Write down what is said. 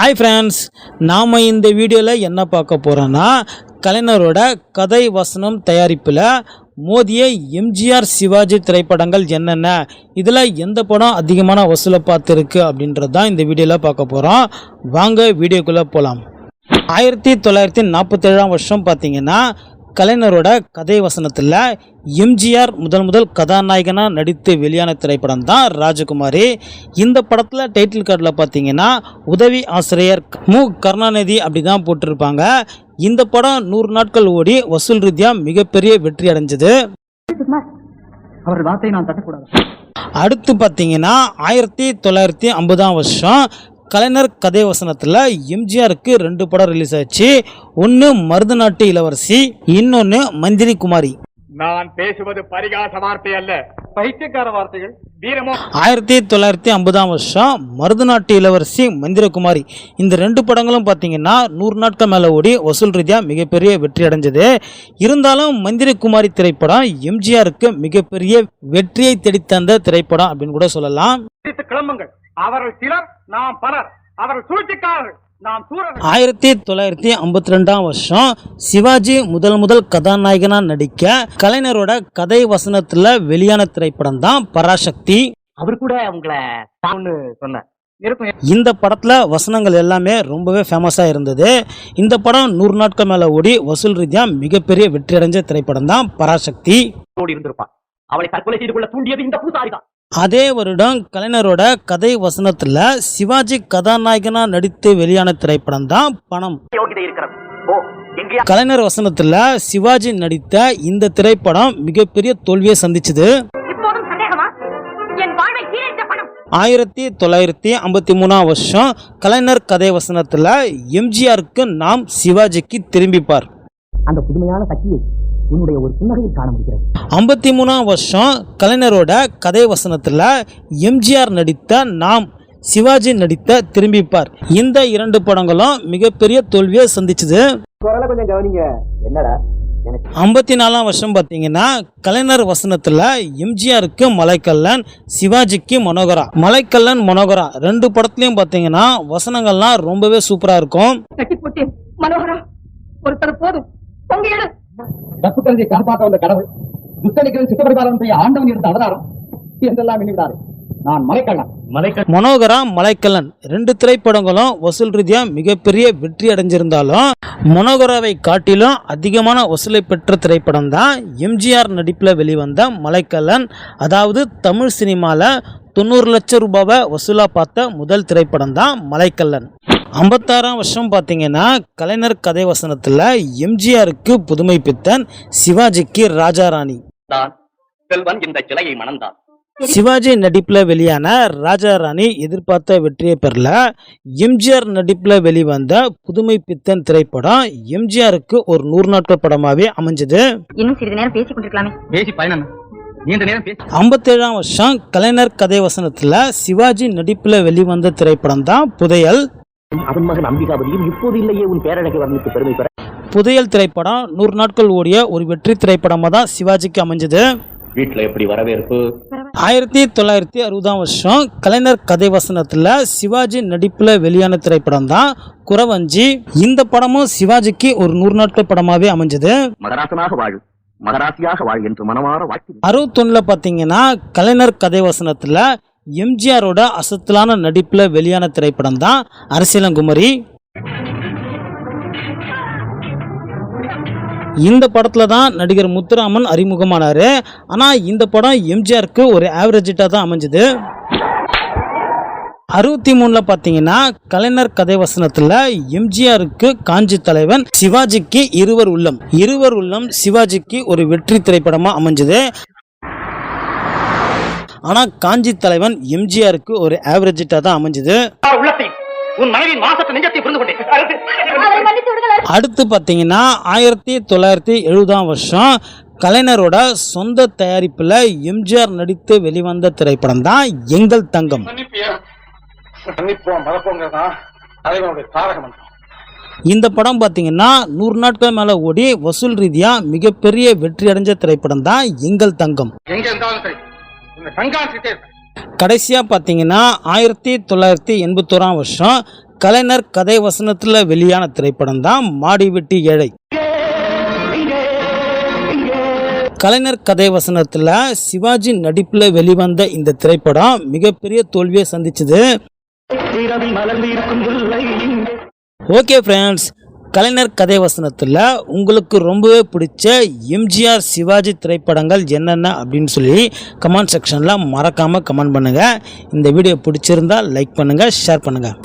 Hi friends நாம் இந்த வீடியோவில் என்ன பார்க்க போகிறோன்னா கலைஞரோட கதை வசனம் தயாரிப்பில் மோதிய எம்ஜிஆர் சிவாஜி திரைப்படங்கள் என்னென்ன இதில் எந்த படம் அதிகமான வசூலை பார்த்துருக்கு அப்படின்றது தான் இந்த வீடியோவில் பார்க்க போகிறோம் வாங்க வீடியோக்குள்ளே போகலாம் ஆயிரத்தி தொள்ளாயிரத்தி நாற்பத்தேழாம் வருஷம் பார்த்திங்கன்னா கலைஞரோட கதை வசனத்தில் எம்ஜிஆர் முதல் முதல் கதாநாயகனாக நடித்து வெளியான திரைப்படம் தான் ராஜகுமாரி. இந்த படத்தில் டைட்டில் கார்டில் பார்த்தீங்கன்னா உதவி ஆசிரியர் மு. கருணாநிதி அப்படி தான் போட்டிருப்பாங்க. இந்த படம் நூறு நாட்கள் ஓடி வசூல் ரீதியாக மிகப்பெரிய வெற்றி அடைஞ்சது. அவர் வார்த்தையை நான் தட்டக்கூடாது. அடுத்து பார்த்தீங்கன்னா ஆயிரத்தி தொள்ளாயிரத்தி ஐம்பதாம் வருஷம் கலைஞர் கதை வசனத்தில் எம்ஜிஆருக்கு ரெண்டு படம் ரிலீஸ் ஆச்சு ஒன்று மருதநாட்டு இளவரசி இன்னொன்று மந்திரி குமாரி நான் பேசுவது பரிகாச வார்த்தை அல்ல. பைத்தியக்கார வார்த்தைகள். ஆயிரத்தி தொள்ளாயிரத்தி ஐம்பதாம் வருஷம் மருதநாட்டு இளவரசி மந்திரகுமாரி. இந்த ரெண்டு படங்களும் பார்த்தீங்கன்னா நூறு நாட்கள் மேலே ஓடி வசூல் ரீதியாக மிகப்பெரிய வெற்றி அடைஞ்சது. இருந்தாலும் மந்திரகுமாரி திரைப்படம் எம்ஜிஆருக்கு மிகப்பெரிய வெற்றியை தேடித்தந்த திரைப்படம் அப்படின்னு கூட சொல்லலாம். கிளம்புங்கள். அவர்கள் சிலர் நாம் பலர். அவர்கள் சூழ்ச்சிக்காரர்கள் ஆயிரத்தி தொள்ளாயிரத்தி ஐம்பத்தி ரெண்டாம் வருஷம் சிவாஜி முதல் முதல் கதாநாயகனாக நடிக்க கலைஞரோட கதை வசனத்தில் வெளியான திரைப்படம் தான் பராசக்தி. அவர் கூட உங்களை இருக்கும். இந்த படத்தில் வசனங்கள் எல்லாமே ரொம்பவே ஃபேமஸாக இருந்தது. இந்த படம் நூறு நாட்கள் மேலே ஓடி வசூல் ரீதியாக மிகப்பெரிய வெற்றி அடைஞ்ச திரைப்படம் தான் பராசக்தி. ஓடி இருந்திருப்பான். அவளை தற்கொலை செய்து கொள்ள தூண்டியது இந்த பூசாரி தான் அதே வருடம் கலைஞரோட கதை வசனத்தில் சிவாஜி கதாநாயகனாக நடித்து வெளியான திரைப்படம் தான் பணம். கலைஞர் வசனத்தில் சிவாஜி நடித்த இந்த திரைப்படம் மிகப்பெரிய தோல்வியை சந்திச்சது. இப்போதும் சந்தேகமா? என் வாழ்வை சீரழித்த பணம். ஆயிரத்தி தொள்ளாயிரத்தி ஐம்பத்தி மூணாம் வருஷம் கலைஞர் கதை வசனத்தில் எம்ஜிஆருக்கு நாம் சிவாஜிக்கு திரும்பிப்பார். அந்த புதுமையான சக்தியை உன்னுடைய ஒரு புன்னகையில் காண முடிகிறது ஐம்பத்தி மூணாம் வருஷம் கலைஞரோட கதை வசனத்தில் எம்ஜிஆர் நடித்த நாம் சிவாஜி நடித்த திரும்பிப்பார். இந்த இரண்டு படங்களும் மிகப்பெரிய தோல்வியை சந்திச்சது. குரலை கொஞ்சம் கவனிங்க. என்னடா? ஐம்பத்தி நாலாம் வருஷம் பார்த்தீங்கன்னா கலைஞர் வசனத்தில் எம்ஜிஆருக்கு மலைக்கல்லன் சிவாஜிக்கு மனோகரா. மலைக்கல்லன் மனோகரா ரெண்டு படத்துலையும் பார்த்தீங்கன்னா வசனங்கள்லாம் ரொம்பவே சூப்பராக இருக்கும். கட்டி போட்டேன். மனோகரா ஒருத்தர் போதும். தப்பு கருதியை காப்பாற்ற வந்த கடவுள் துத்தனிக்கிறன் சித்தப்பரிபாலன் செய்ய ஆண்டவன் இருந்த அவதாரம் என்றெல்லாம் எண்ணிவிடாரு நான் மனோகரா மலைக்கல்லன். ரெண்டு திரைப்படங்களும் வசூல் ரீதியாக மிகப்பெரிய வெற்றி அடைஞ்சிருந்தாலும் மனோகராவை காட்டிலும் அதிகமான வசூலை பெற்ற திரைப்படம் தான் எம்ஜிஆர் நடிப்பில் வெளிவந்த மலைக்கல்லன். அதாவது தமிழ் சினிமாவில் தொண்ணூறு லட்சம் ரூபாவை வசூலாக பார்த்த முதல் திரைப்படம் தான் மலைக்கல்லன். ஐம்பத்தாறாம் வருஷம் பார்த்தீங்கன்னா கலைஞர் கதை வசனத்தில் எம்ஜிஆருக்கு புதுமை பித்தன் சிவாஜிக்கு ராஜாராணி. தான் செல்வன் இந்த சிலையை மணந்தான். சிவாஜி நடிப்பில் வெளியான ராஜாராணி எதிர்பார்த்த வெற்றியை பெறல. எம்ஜிஆர் நடிப்பில் வெளிவந்த புதுமை பித்தன் திரைப்படம் எம்ஜிஆருக்கு ஒரு நூறு நாட்கள் படமாகவே அமைஞ்சது. இன்னும் சிறிது நேரம் பேசிக் கொண்டிருக்கலாமே. பேசி பயணம் பேசி ஐம்பத்தேழாம் வருஷம் கலைஞர் கதை வசனத்தில் சிவாஜி நடிப்பில் வெளிவந்த திரைப்படம் தான் புதையல். அவன் மகன் அம்பிகாபதியும் இப்போது இல்லையே உன் பேரழகை வர்ணித்து பெருமை பெற. புதையல் திரைப்படம் நூறு நாட்கள் ஓடிய ஒரு வெற்றி திரைப்படமாக தான் சிவாஜிக்கு அமைஞ்சது. வீட்டுல எப்படி வரவேற்பு? ஆயிரத்தி தொள்ளாயிரத்தி அறுபதாம் வருஷம் கலைஞர் கதை வசனத்தில் சிவாஜி நடிப்பில் வெளியான திரைப்படம் தான் குறவஞ்சி. இந்த படமும் சிவாஜிக்கு ஒரு நூறு நாட்கள் படமாகவே அமைஞ்சது. மகராசனாக வாழ் மகராசியாக வாழ் என்று மனமாற வாழ்த்து. அறுபத்தொன்னில் பார்த்தீங்கன்னா கலைஞர் கதை வசனத்தில் எம்ஜிஆரோட அசத்தலான நடிப்பில் வெளியான திரைப்படம் தான் அரசியலங்குமரி. இந்த படத்தில் தான் நடிகர் முத்துராமன் அறிமுகமானார். ஆனால் இந்த படம் எம்ஜிஆருக்கு ஒரு ஆவரேஜ் ஹிட்டாக தான் அமைஞ்சது. அறுபத்தி மூணில் பார்த்தீங்கன்னா கலைஞர் கதை வசனத்தில் எம்ஜிஆருக்கு காஞ்சி தலைவன் சிவாஜிக்கு இருவர் உள்ளம். இருவர் உள்ளம் சிவாஜிக்கு ஒரு வெற்றி திரைப்படமாக அமைஞ்சது. ஆனால் காஞ்சி தலைவன் எம்ஜிஆருக்கு ஒரு ஆவரேஜ் ஹிட்டாக தான் அமைஞ்சது. அடுத்து பார்த்தீங்கன்னா ஆயிரத்தி தொள்ளாயிரத்தி எழுபதாம் வருஷம் கலைஞரோட சொந்த தயாரிப்பில் எம்ஜிஆர் நடித்து வெளிவந்த திரைப்படம் தான் எங்கள் தங்கம். இந்த படம் பார்த்தீங்கன்னா நூறு நாட்கள் மேலே ஓடி வசூல் ரீதியாக மிகப்பெரிய வெற்றி அடைஞ்ச திரைப்படம் தான் எங்கள் தங்கம். கண்காணிச்சுட்டே இருப்பேன் கடைசியாக பார்த்தீங்கன்னா ஆயிரத்தி தொள்ளாயிரத்தி எண்பத்தோராம் வருஷம் கலைஞர் கதை வசனத்தில் வெளியான திரைப்படம் தான் மாடி வெட்டி ஏழை. கலைஞர் கதை வசனத்தில் சிவாஜி நடிப்பில் வெளிவந்த இந்த திரைப்படம் மிகப்பெரிய தோல்வியை சந்திச்சது. ஓகே ஃப்ரெண்ட்ஸ் கலைஞர் கதை வசனத்தில் உங்களுக்கு ரொம்பவே பிடிச்ச எம்ஜிஆர் சிவாஜி திரைப்படங்கள் என்னென்ன அப்படின்னு சொல்லி கமெண்ட் செக்ஷனில் மறக்காமல் கமெண்ட் பண்ணுங்கள் இந்த வீடியோ பிடிச்சிருந்தா லைக் பண்ணுங்கள் ஷேர் பண்ணுங்கள்